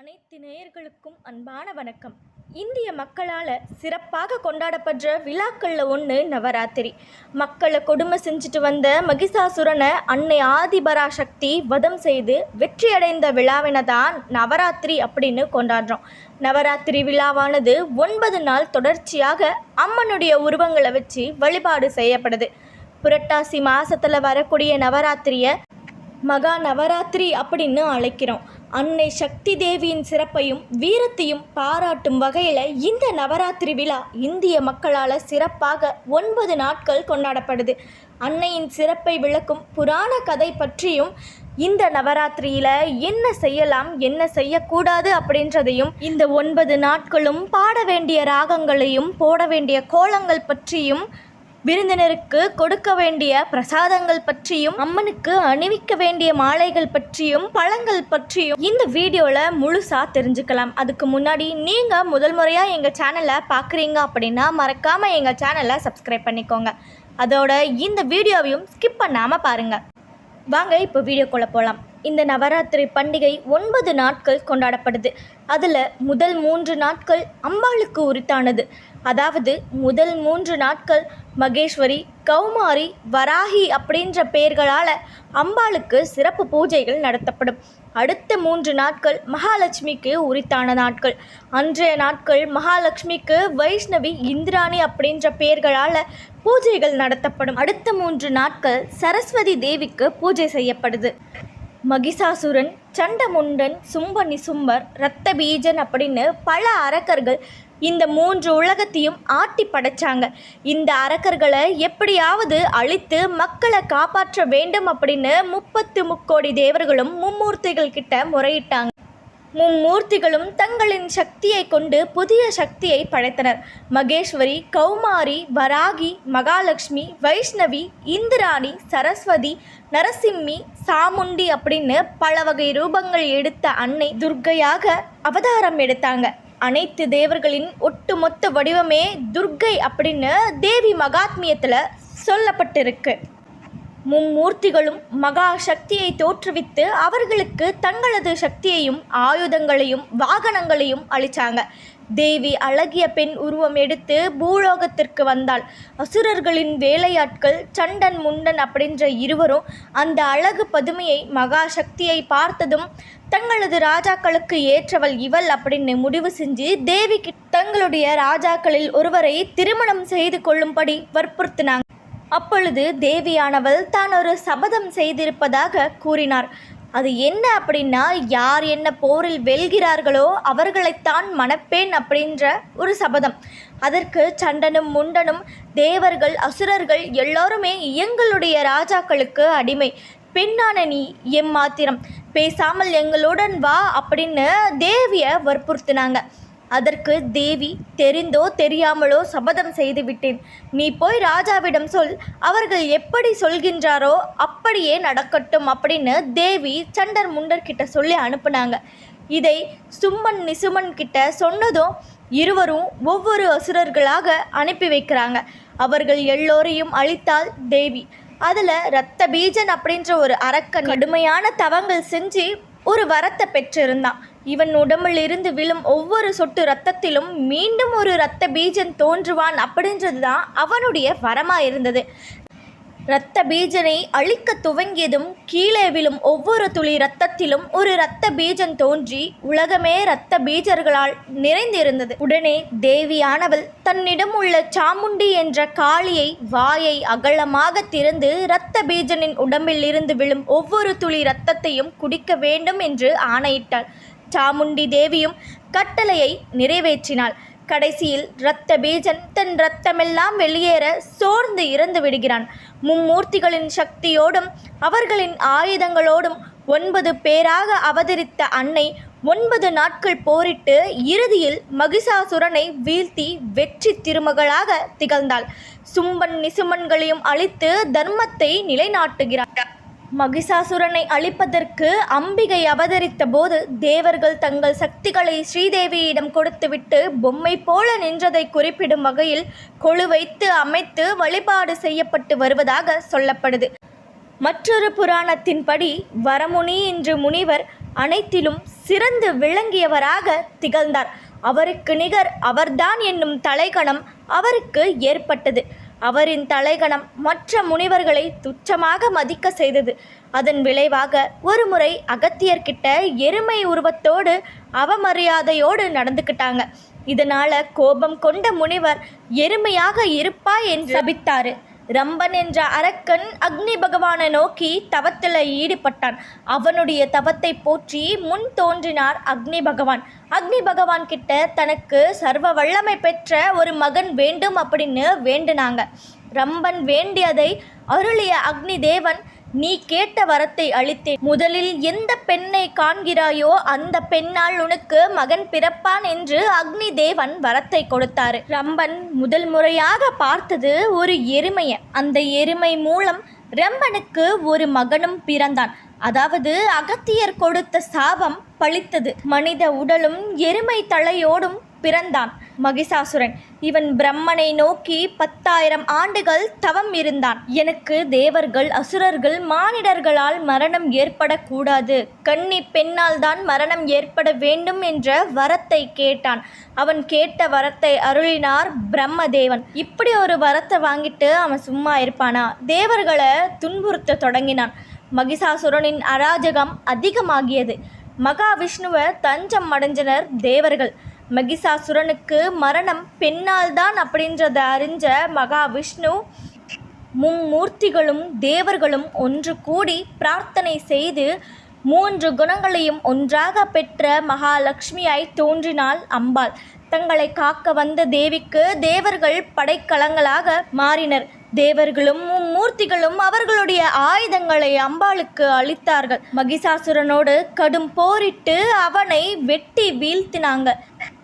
அனைத்து நேயர்களுக்கும் அன்பான வணக்கம். இந்திய மக்களால் சிறப்பாக கொண்டாடப்படுற விழாக்களில் ஒன்று நவராத்திரி. மக்களை கொடுமை செஞ்சுட்டு வந்த மகிஷாசுரனை அன்னை ஆதிபராசக்தி வதம் செய்து வெற்றியடைந்த விழாவினை தான் நவராத்திரி அப்படின்னு கொண்டாடுறோம். நவராத்திரி விழாவானது ஒன்பது நாள் தொடர்ச்சியாக அம்மனுடைய உருவங்களை வச்சு வழிபாடு செய்யப்படுது. புரட்டாசி மாசத்தில் வரக்கூடிய நவராத்திரியை மகா நவராத்திரி அப்படின்னு அழைக்கிறோம். அன்னை சக்தி தேவியின் சிறப்பையும் வீரத்தையும் பாராட்டும் வகையில் இந்த நவராத்திரி விழா இந்திய மக்களால் சிறப்பாக ஒன்பது நாட்கள் கொண்டாடப்படுது. அன்னையின் சிறப்பை விளக்கும் புராண கதை பற்றியும் இந்த நவராத்திரியில் என்ன செய்யலாம் என்ன செய்யக்கூடாது அப்படின்றதையும் இந்த ஒன்பது நாட்களும் பாட வேண்டிய ராகங்களையும் போட வேண்டிய கோலங்கள் பற்றியும் விருந்தினருக்கு கொடுக்க வேண்டிய பிரசாதங்கள் பற்றியும் அம்மனுக்கு அணிவிக்க வேண்டிய மாலைகள் பற்றியும் பழங்கள் பற்றியும் இந்த வீடியோவில் முழுசாக தெரிஞ்சுக்கலாம். அதுக்கு முன்னாடி நீங்கள் முதல் முறையாக எங்கள் சேனலை பார்க்குறீங்க அப்படின்னா மறக்காமல் எங்கள் சேனலை சப்ஸ்கிரைப் பண்ணிக்கோங்க. அதோட இந்த வீடியோவையும் ஸ்கிப் பண்ணாமல் பாருங்கள் வாங்க இப்போ வீடியோக்குள்ளே போகலாம் இந்த நவராத்திரி பண்டிகை ஒன்பது நாட்கள் கொண்டாடப்படுது. அதில் முதல் மூன்று நாட்கள் அம்பாளுக்கு உரித்தானது. அதாவது முதல் மூன்று நாட்கள் மகேஸ்வரி கௌமாரி வராகி அப்படின்ற பெயர்களால் அம்பாளுக்கு சிறப்பு பூஜைகள் நடத்தப்படும். அடுத்த மூன்று நாட்கள் மகாலட்சுமிக்கு உரித்தான நாட்கள். அன்றைய நாட்கள் மகாலட்சுமிக்கு வைஷ்ணவி இந்திராணி அப்படின்ற பெயர்களால் பூஜைகள் நடத்தப்படும். அடுத்த மூன்று நாட்கள் சரஸ்வதி தேவிக்கு பூஜை செய்யப்படுது. மகிஷாசுரன் சண்டமுண்டன் சும்ப நிசும்பர் ரத்த பீஜன் அப்படின்னு பல அரக்கர்கள் இந்த மூன்று உலகத்தையும் ஆட்டி படைச்சாங்க. இந்த அரக்கர்களை எப்படியாவது அழித்து மக்களை காப்பாற்ற வேண்டும் அப்படின்னு முப்பத்து முக்கோடி தேவர்களும் மும்மூர்த்திகள் கிட்ட முறையிட்டாங்க. மும்மூர்த்திகளும் தங்களின் சக்தியை கொண்டு புதிய சக்தியை படைத்தனர். மகேஸ்வரி கௌமாரி வராகி மகாலட்சுமி வைஷ்ணவி இந்திராணி சரஸ்வதி நரசிம்மி சாமுண்டி அப்படின்னு பல வகை ரூபங்கள் எடுத்த அன்னை துர்க்கையாக அவதாரம் எடுத்தாங்க. அனைத்து தேவர்களின் ஒட்டுமொத்த வடிவமே துர்க்கை அப்படின்னு தேவி மகாத்மியத்தில் சொல்லப்பட்டிருக்கு. மும்மூர்த்திகளும் மகா சக்தியை தோற்றுவித்து அவர்களுக்கு தங்களது சக்தியையும் ஆயுதங்களையும் வாகனங்களையும் அளித்தாங்க தேவி அழகிய பெண் உருவம் எடுத்து பூலோகத்திற்கு வந்தாள். அசுரர்களின் வேலையாட்கள் சண்டன் முண்டன் அப்படின்ற இருவரும் அந்த அழகு பதுமையை மகா சக்தியை பார்த்ததும் தங்களது ராஜாக்களுக்கு ஏற்றவள் இவள் அப்படின்னு முடிவு செஞ்சு தேவிக்கு தங்களுடைய ராஜாக்களில் ஒருவரை திருமணம் செய்து கொள்ளும்படி வற்புறுத்தினாங்க. அப்பொழுது தேவியானவள் தான் ஒரு சபதம் செய்திருப்பதாக கூறினார். அது என்ன அப்படின்னா யார் என்ன போரில் வெல்கிறார்களோ அவர்களைத்தான் மணப்பேன் அப்படின்ற ஒரு சபதம். அதற்கு சண்டனும் முண்டனும் தேவர்கள் அசுரர்கள் எல்லோருமே எங்களுடைய ராஜாக்களுக்கு அடிமை. பெண்ணான நீ எம்மாத்திரம். பேசாமல் எங்களுடன் வா அப்படின்னு தேவியை வற்புறுத்தினாங்க. அதற்கு தேவி தெரிந்தோ தெரியாமலோ சபதம் செய்து விட்டேன் நீ போய் ராஜாவிடம் சொல். அவர்கள் எப்படி சொல்கின்றாரோ அப்படியே நடக்கட்டும் அப்படின்னு தேவி சண்டர் முண்டர் கிட்ட சொல்லி அனுப்புனாங்க. இதை சும்மன் நிசுமன் கிட்ட சொன்னதும் இருவரும் ஒவ்வொரு அசுரர்களாக அனுப்பி வைக்கிறாங்க. அவர்கள் எல்லோரையும் அழித்தால் தேவி. அதில் ரத்த பீஜன் அப்படின்ற ஒரு அரக்கன் கடுமையான தவங்கள் செஞ்சு ஒரு வரத்தை பெற்றிருந்தான். இவன் உடம்பில் இருந்து விழும் ஒவ்வொரு சொட்டு ரத்தத்திலும் மீண்டும் ஒரு இரத்த பீஜன் தோன்றுவான் அப்படின்றது தான் அவனுடைய வரமா இருந்தது. இரத்த பீஜனை அழிக்க துவங்கியதும் கீழே விழும் ஒவ்வொரு துளி இரத்தத்திலும் ஒரு இரத்த பீஜன் தோன்றி உலகமே இரத்த பீஜர்களால் நிறைந்திருந்தது. உடனே தேவியானவள் தன்னிடம் உள்ள சாமுண்டி என்ற காளியை வாயை அகலமாக திறந்து இரத்த பீஜனின் உடம்பில் இருந்து விழும் ஒவ்வொரு துளி இரத்தத்தையும் குடிக்க வேண்டும் என்று ஆணையிட்டாள். சாமுண்டி தேவியும் கட்டளையை நிறைவேற்றினாள். கடைசியில் இரத்த பீஜன் தன் இரத்தமெல்லாம் வெளியேற சோர்ந்து இறந்து விடுகிறான். மும்மூர்த்திகளின் சக்தியோடும் அவர்களின் ஆயுதங்களோடும் ஒன்பது பேராக அவதரித்த அன்னை ஒன்பது நாட்கள் போரிட்டு இறுதியில் மகிஷாசுரனை வீழ்த்தி வெற்றி திருமகளாக திகழ்ந்தாள். சும்பன் நிசுமன்களையும் அழித்து தர்மத்தை நிலைநாட்டுகிறார் மகிஷாசுரனை அழிப்பதற்கு அம்பிகை அவதரித்த போது தேவர்கள் தங்கள் சக்திகளை ஸ்ரீதேவியிடம் கொடுத்துவிட்டு பொம்மை போல நின்றதை குறிப்பிடும் வகையில் கொழு வைத்து அமைத்து வழிபாடு செய்யப்பட்டு வருவதாக சொல்லப்படுது. மற்றொரு புராணத்தின்படி வரமுனி என்று முனிவர் அனைத்திலும் சிறந்து விளங்கியவராக திகழ்ந்தார். அவருக்கு நிகர் அவர்தான் என்னும் தலைகணம் அவருக்கு ஏற்பட்டது. அவரின் தலைகணம் மற்ற முனிவர்களை துச்சமாக மதிக்க செய்தது. அதன் விளைவாக ஒருமுறை அகத்தியர்கிட்ட எருமை உருவத்தோடு அவமரியாதையோடு நடந்துக்கிட்டாங்க இதனால கோபம் கொண்ட முனிவர் எருமையாக இருப்பாய் என்று சபித்தாரு. ரம்பன் என்ற அரக்கன் அக்னி பகவானை நோக்கி தவத்தில் ஈடுபட்டான். அவனுடைய தவத்தை போற்றி முன் தோன்றினார் அக்னி பகவான். அக்னி பகவான் கிட்ட தனக்கு சர்வ வல்லமை பெற்ற ஒரு மகன் வேண்டும் அப்படின்னு வேண்டுனாங்க. ரம்பன் வேண்டியதை அருளிய அக்னி தேவன் நீ கேட்ட வரத்தை அளித்தேன் முதலில் எந்த பெண்ணை காண்கிறாயோ அந்த பெண்ணால் உனக்கு மகன் பிறப்பான் என்று அக்னி தேவன் வரத்தை கொடுத்தாரு. ரம்பன் முதல் முறையாக பார்த்தது ஒரு எருமையை. அந்த எருமை மூலம் ரம்பனுக்கு ஒரு மகனும் பிறந்தான். அதாவது அகத்தியர் கொடுத்த சாபம் பழித்தது. மனித உடலும் எருமை தலையோடும் பிறந்தான். மகிஷாசுரன். இவன் பிரம்மனை நோக்கி பத்தாயிரம் ஆண்டுகள் தவம் இருந்தான். எனக்கு தேவர்கள் அசுரர்கள் மானிடர்களால் மரணம் ஏற்படக்கூடாது. கன்னி பெண்ணால் தான் மரணம் ஏற்பட வேண்டும் என்ற வரத்தை கேட்டான். அவன் கேட்ட வரத்தை அருளினார் பிரம்மதேவன். இப்படி ஒரு வரத்தை வாங்கிட்டு அவன் சும்மா இருப்பானா? தேவர்களை துன்புறுத்த தொடங்கினான். மகிஷாசுரனின் அராஜகம் அதிகமாகியது. மகாவிஷ்ணுவை தஞ்சம் அடைஞ்சனர் தேவர்கள். மகிஷாசுரனுக்கு மரணம் பெண்ணால் தான் அப்படின்றத அறிஞ்ச மகாவிஷ்ணு மும்மூர்த்திகளும் தேவர்களும் ஒன்று கூடி பிரார்த்தனை செய்து மூன்று குணங்களையும் ஒன்றாக பெற்ற மகாலட்சுமியாய் தோன்றினாள் அம்பாள். தங்களை காக்க வந்த தேவிக்கு தேவர்கள் படைக்கலங்களாக மாறினர். தேவர்களும் மும்மூர்த்திகளும் அவர்களுடைய ஆயுதங்களை அம்பாளுக்கு அளித்தார்கள். மகிஷாசுரனோடு கடும் போரிட்டு அவனை வெட்டி வீழ்த்தினாங்க.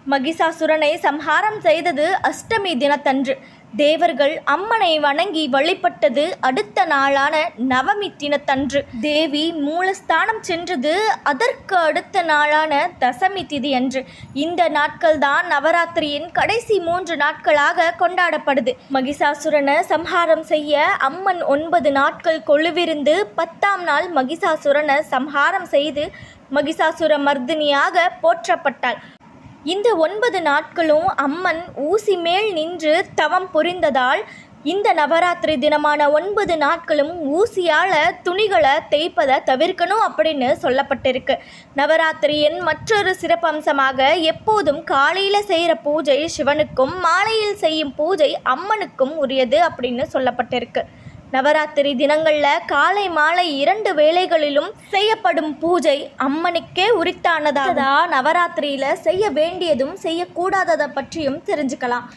மகிஷாசுரனை சம்ஹாரம் செய்தது அஷ்டமி தினத்தன்று. தேவர்கள் அம்மனை வணங்கி வழிபட்டது அடுத்த நாளான நவமி தினத்தன்று. தேவி மூலஸ்தானம் சென்றது அதற்கு அடுத்த நாளான தசமி திதி அன்று இந்த நாட்கள் தான் நவராத்திரியின் கடைசி மூன்று நாட்களாக கொண்டாடப்படுது. மகிஷாசுரனை சம்ஹாரம் செய்ய அம்மன் ஒன்பது நாட்கள் கொழுவிருந்து பத்தாம் நாள் மகிஷாசுரனை சம்ஹாரம் செய்து மகிஷாசுர மர்தினியாக போற்றப்பட்டாள். இந்த ஒன்பது நாட்களும் அம்மன் ஊசி மேல் நின்று தவம் புரிந்ததால் இந்த நவராத்திரி தினமான ஒன்பது நாட்களும் ஊசியால் துணிகளை தேய்ப்பதை தவிர்க்கணும் அப்படின்னு சொல்லப்பட்டிருக்கு. நவராத்திரியின் மற்றொரு சிறப்பம்சமாக எப்போதும் காலையில் செய்கிற பூஜை சிவனுக்கும் மாலையில் செய்யும் பூஜை அம்மனுக்கும் உரியது அப்படின்னு சொல்லப்பட்டிருக்கு. நவராத்திரி தினங்களில் காலை மாலை இரண்டு வேளைகளிலும் செய்யப்படும் பூஜை அம்மனுக்கே உரித்தானதாக நவராத்திரியில் செய்ய வேண்டியதும் செய்யக்கூடாததை பற்றியும் தெரிஞ்சுக்கலாம்.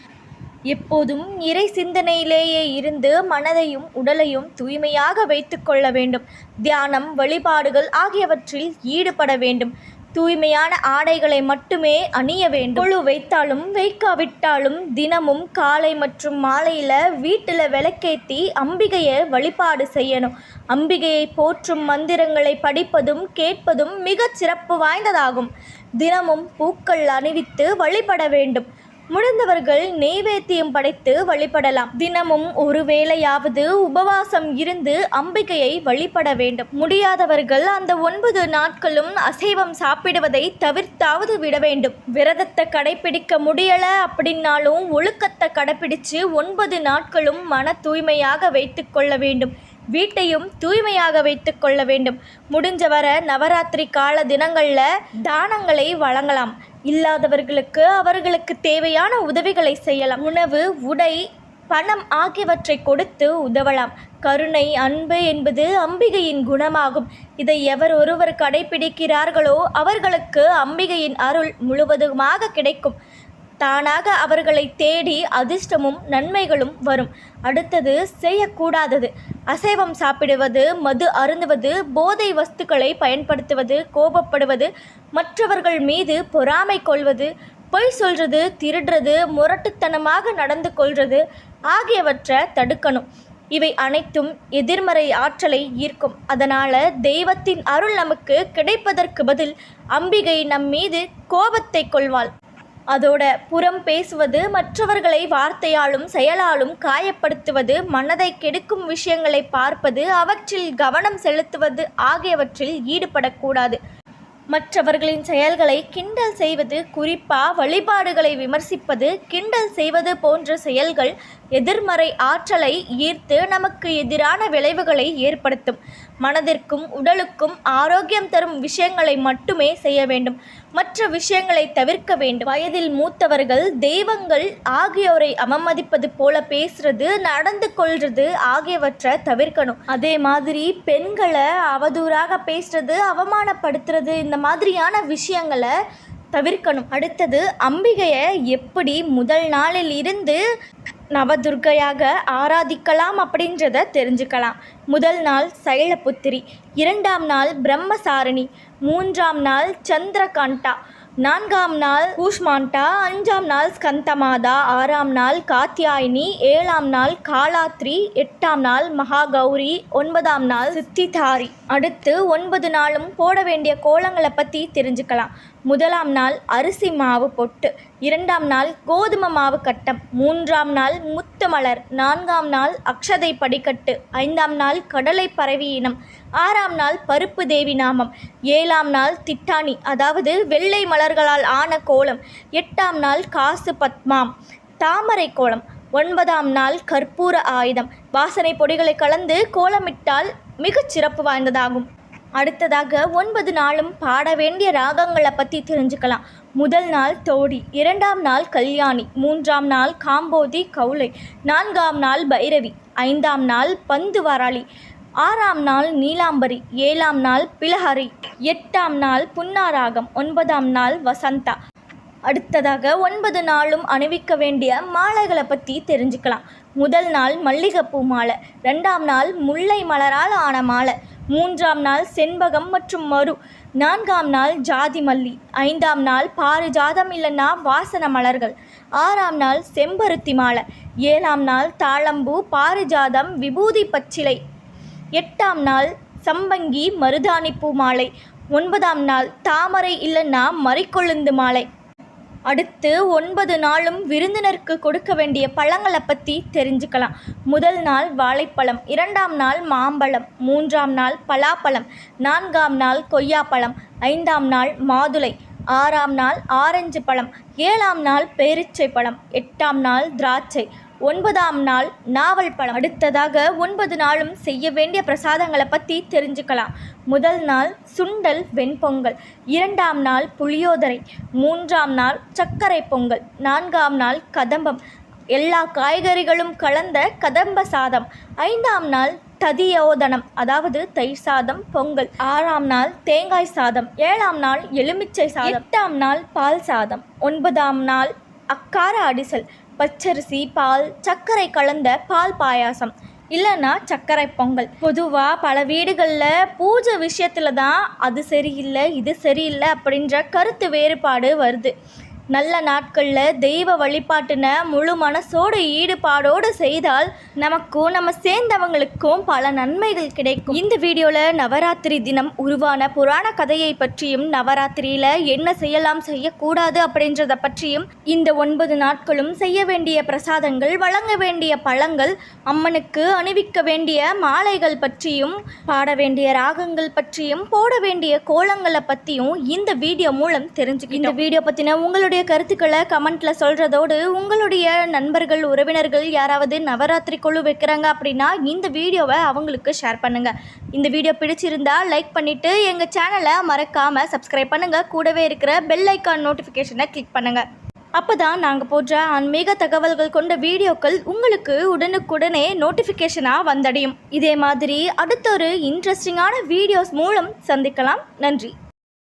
எப்போதும் இறை சிந்தனையிலேயே இருந்து மனதையும் உடலையும் தூய்மையாக வைத்துக்கொள்ள வேண்டும். தியானம் வழிபாடுகள் ஆகியவற்றில் ஈடுபட வேண்டும். தூய்மையான ஆடைகளை மட்டுமே அணிய வேண்டும். கொழு வைத்தாலும் வைக்காவிட்டாலும் தினமும் காலை மற்றும் மாலையில் வீட்டில் விளக்கேற்றி அம்பிகையை வழிபாடு செய்யணும். அம்பிகையை போற்றும் மந்திரங்களை படிப்பதும் கேட்பதும் மிகச் சிறப்பு வாய்ந்ததாகும். தினமும் பூக்கள் அணிவித்து வழிபட வேண்டும். முடிந்தவர்கள் நெய்வேத்தியம் படைத்து வழிபடலாம். தினமும் ஒரு வேளையாவது உபவாசம் இருந்து அம்பிகையை வழிபட வேண்டும். முடியாதவர்கள் அந்த ஒன்பது நாட்களும் அசைவம் சாப்பிடுவதை தவிர்த்தாவது விட வேண்டும். விரதத்தை கடைபிடிக்க முடியல அப்படின்னாலும் ஒழுக்கத்தை கடைபிடிச்சு ஒன்பது நாட்களும் மன தூய்மையாக வைத்துக்கொள்ள வேண்டும். வீட்டையும் தூய்மையாக வைத்து கொள்ள வேண்டும். முடிஞ்சவர நவராத்திரி கால தினங்களில் தானங்களை வழங்கலாம். இல்லாதவர்களுக்கு அவர்களுக்கு தேவையான உதவிகளை செய்யலாம். உணவு உடை பணம் ஆகியவற்றை கொடுத்து உதவலாம். கருணை அன்பு என்பது அம்பிகையின் குணமாகும். இதை எவர் ஒருவர் கடைபிடிக்கிறார்களோ அவர்களுக்கு அம்பிகையின் அருள் முழுவதுமாக கிடைக்கும். தானாக அவர்களை தேடி அதிர்ஷ்டமும் நன்மைகளும் வரும். அடுத்தது செய்யக்கூடாதது. அசைவம் சாப்பிடுவது மது அருந்துவது போதை வஸ்துக்களை பயன்படுத்துவது கோபப்படுவது மற்றவர்கள் மீது பொறாமை கொள்வது பொய் சொல்றது திருடுறது முரட்டுத்தனமாக நடந்து கொள்வது ஆகியவற்றை தடுக்கணும். இவை அனைத்தும் எதிர்மறை ஆற்றலை ஈர்க்கும். அதனால் தெய்வத்தின் அருள் நமக்கு கிடைப்பதற்கு பதில் அம்பிகை நம் மீது கோபத்தை கொள்வாள். அதோட புறம் பேசுவது மற்றவர்களை வார்த்தையாலும் செயலாலும் காயப்படுத்துவது மனதை கெடுக்கும் விஷயங்களை பார்ப்பது அவற்றில் கவனம் செலுத்துவது ஆகியவற்றில் ஈடுபடக்கூடாது. மற்றவர்களின் செயல்களை கிண்டல் செய்வது குறிப்பா வழிபாடுகளை விமர்சிப்பது கிண்டல் செய்வது போன்ற செயல்கள் எதிர்மறை ஆற்றலை ஈர்த்து நமக்கு எதிரான விளைவுகளை ஏற்படுத்தும். மனதிற்கும் உடலுக்கும் ஆரோக்கியம் தரும் விஷயங்களை மட்டுமே செய்ய வேண்டும். மற்ற விஷயங்களை தவிர்க்க வேண்டும். வயதில் மூத்தவர்கள் தெய்வங்கள் ஆகியோரை அவமதிப்பது போல பேசுறது நடந்து கொள்றது ஆகியவற்றை தவிர்க்கணும். அதே மாதிரி பெண்களை அவதூறாக பேசுறது அவமானப்படுத்துறது இந்த மாதிரியான விஷயங்களை தவிர்க்கணும். அடுத்தது அம்பிகையை எப்படி முதல் நாளில் இருந்து நவதுர்க்கையாக ஆராதிக்கலாம் அப்படின்றத தெரிஞ்சுக்கலாம். முதல் நாள் சைலபுத்திரி இரண்டாம் நாள் பிரம்மசாரணி மூன்றாம் நாள் சந்திரகாண்டா நான்காம் நாள் கூஷ்மாண்டா அஞ்சாம் நாள் ஸ்கந்தமாதா ஆறாம் நாள் காத்தியாயினி ஏழாம் நாள் காலாத்ரி எட்டாம் நாள் மகாகௌரி ஒன்பதாம் நாள் சித்திதாரி. அடுத்து ஒன்பது நாளும் போட வேண்டிய கோலங்களை பற்றி தெரிஞ்சுக்கலாம். முதலாம் நாள் அரிசி மாவு பொட்டு இரண்டாம் நாள் கோதுமை மாவு கட்டம் மூன்றாம் நாள் முத்து மலர் நான்காம் நாள் அக்ஷதை படிக்கட்டு ஐந்தாம் நாள் கடலை பறவை இனம் ஆறாம் நாள் பருப்பு தேவி நாமம் ஏழாம் நாள் திட்டாணி அதாவது வெள்ளை மலர்களால் ஆன கோலம் எட்டாம் நாள் காசு பத்மாம் தாமரை கோலம் ஒன்பதாம் நாள் கற்பூர ஆயுதம் வாசனை பொடிகளை கலந்து கோலமிட்டால் மிகச் சிறப்பு வாய்ந்ததாகும். அடுத்ததாக ஒன்பது நாளும் பாட வேண்டிய ராகங்களை பற்றி தெரிஞ்சுக்கலாம். முதல் நாள் தோடி இரண்டாம் நாள் கல்யாணி மூன்றாம் நாள் காம்போதி கவுளை நான்காம் நாள் பைரவி ஐந்தாம் நாள் பந்து வராளி ஆறாம் நாள் நீலாம்பரி ஏழாம் நாள் பிலஹரி எட்டாம் நாள் புன்னாராகம் ஒன்பதாம் நாள் வசந்தா. அடுத்ததாக ஒன்பது நாளும் அணிவிக்க வேண்டிய மாலைகளை பற்றி தெரிஞ்சுக்கலாம். முதல் நாள் மல்லிகைப்பூ மாலை ரெண்டாம் நாள் முல்லை மலரால் ஆன மாலை மூன்றாம் நாள் செண்பகம் மற்றும் மரு நான்காம் நாள் ஜாதி மல்லி ஐந்தாம் நாள் பாரிஜாதம் இல்லைன்னா வாசன மலர்கள் ஆறாம் நாள் செம்பருத்தி மாலை ஏழாம் நாள் தாளம்பூ பாரிஜாதம் விபூதி பச்சிலை எட்டாம் நாள் சம்பங்கி மருதாணிப்பூ மாலை ஒன்பதாம் நாள் தாமரை இல்லைன்னா மறிக்கொழுந்து மாலை. அடுத்து ஒன்பது நாளும் விருந்தினருக்கு கொடுக்க வேண்டிய பழங்களை பற்றி தெரிஞ்சுக்கலாம். முதல் நாள் வாழைப்பழம் இரண்டாம் நாள் மாம்பழம் மூன்றாம் நாள் பலாப்பழம் நான்காம் நாள் கொய்யாப்பழம் ஐந்தாம் நாள் மாதுளை ஆறாம் நாள் ஆரஞ்சு பழம் ஏழாம் நாள் பேரிச்சை பழம் எட்டாம் நாள் திராட்சை ஒன்பதாம் நாள் நாவல் பழம் அடுத்ததாக ஒன்பது நாளும் செய்ய வேண்டிய பிரசாதங்களை பற்றி தெரிஞ்சுக்கலாம். முதல் நாள் சுண்டல் வெண்பொங்கல் இரண்டாம் நாள் புளியோதரை மூன்றாம் நாள் சர்க்கரை பொங்கல் நான்காம் நாள் கதம்பம். எல்லா காய்கறிகளும் கலந்த கதம்ப சாதம். ஐந்தாம் நாள் ததியோதனம் அதாவது தயிர் சாதம் பொங்கல். ஆறாம் நாள் தேங்காய் சாதம் ஏழாம் நாள் எலுமிச்சை சாதம். எட்டாம் நாள் பால் சாதம். ஒன்பதாம் நாள் அக்கார அடிசல் பச்சரிசி பால் சர்க்கரை கலந்த பால் பாயாசம் இல்லைன்னா சர்க்கரை பொங்கல். பொதுவாக பல வீடுகளில் பூஜை விஷயத்தில் தான் அது சரியில்லை இது சரியில்லை அப்படின்ற கருத்து வேறுபாடு வருது. நல்ல நாட்களில் தெய்வ வழிபாட்டின முழு மனசோடு ஈடுபாடோடு செய்தால் நமக்கும் நம்ம சேர்ந்தவங்களுக்கும் பல நன்மைகள் கிடைக்கும். இந்த வீடியோவில் நவராத்திரி தினம் உருவான புராண கதையை பற்றியும் நவராத்திரியில் என்ன செய்யலாம் செய்யக்கூடாது அப்படின்றத பற்றியும் இந்த ஒன்பது நாட்களும் செய்ய வேண்டிய பிரசாதங்கள் வழங்க வேண்டிய பழங்கள் அம்மனுக்கு அணிவிக்க வேண்டிய மாலைகள் பற்றியும் பாட வேண்டிய ராகங்கள் பற்றியும் போட வேண்டிய கோலங்களை பற்றியும் இந்த வீடியோ மூலம் தெரிஞ்சுக்கிட்டோம். இந்த வீடியோ பற்றின உங்களுடைய உங்களுடைய கருத்துக்களை கமெண்ட்டில் சொல்கிறதோடு உங்களுடைய நண்பர்கள் உறவினர்கள் யாராவது நவராத்திரி குழு வைக்கிறாங்க அப்படின்னா இந்த வீடியோவை அவங்களுக்கு ஷேர் பண்ணுங்கள் இந்த வீடியோ பிடிச்சிருந்தா லைக் பண்ணிவிட்டு எங்கள் சேனலை மறக்காமல் சப்ஸ்கிரைப் பண்ணுங்கள் கூடவே இருக்கிற பெல் ஐக்கான் நோட்டிஃபிகேஷனை கிளிக் பண்ணுங்கள் அப்போ தான் நாங்கள் போடுற ஆன்மீக தகவல்கள் கொண்ட வீடியோக்கள் உங்களுக்கு உடனுக்குடனே நோட்டிஃபிகேஷனாக வந்தடையும். இதே மாதிரி அடுத்த ஒரு இன்ட்ரெஸ்டிங்கான வீடியோஸ் மூலம் சந்திக்கலாம். நன்றி.